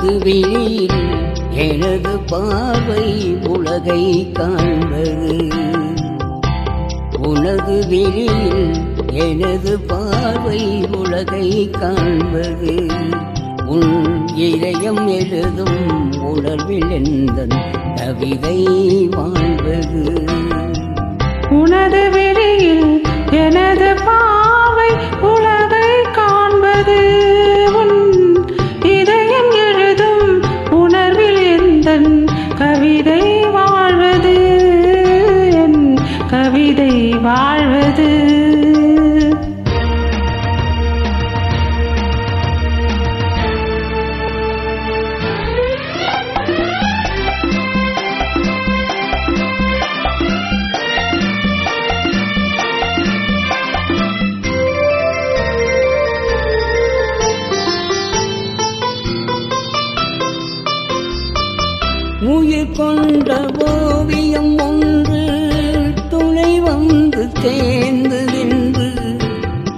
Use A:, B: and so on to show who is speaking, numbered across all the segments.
A: உனது விழியில் எனது பார்வை உலகை காண்பது. உனது வெளியில் எனது பார்வை உலகை காண்பது. உன் இதயம் எழுதும் உணர்வில் எந்த கவிதை
B: வா
A: உயிர் கொண்ட ஓவியம் ஒன்று துணை வந்து தேர்ந்து நின்று.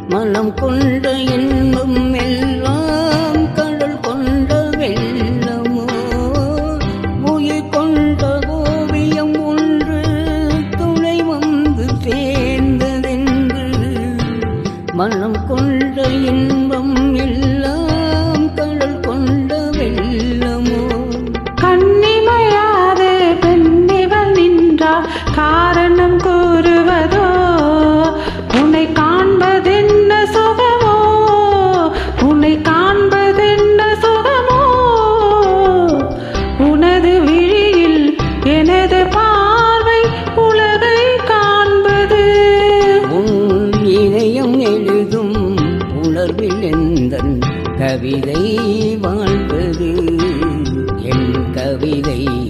A: மனம் கொண்ட இன்பம் எல்லாம் கடல் கொண்ட வெள்ளமோ? உயிர் கொண்ட ஓவியம் ஒன்று துணை வந்து தேர்ந்து நின்று. மனம் கொண்ட இன்பம் தொடர்பில் எந்த கவிதை வாழ்வது? என் கவிதை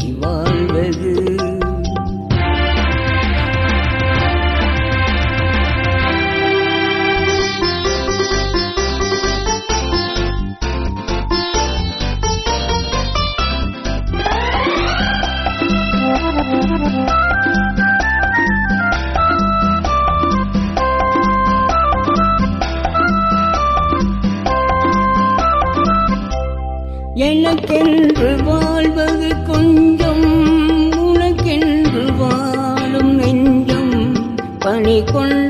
A: எனக்கென்று வாழ்வது கொஞ்சம் உனக்கென்று வாழும் நெஞ்சம் பணி கொண்டு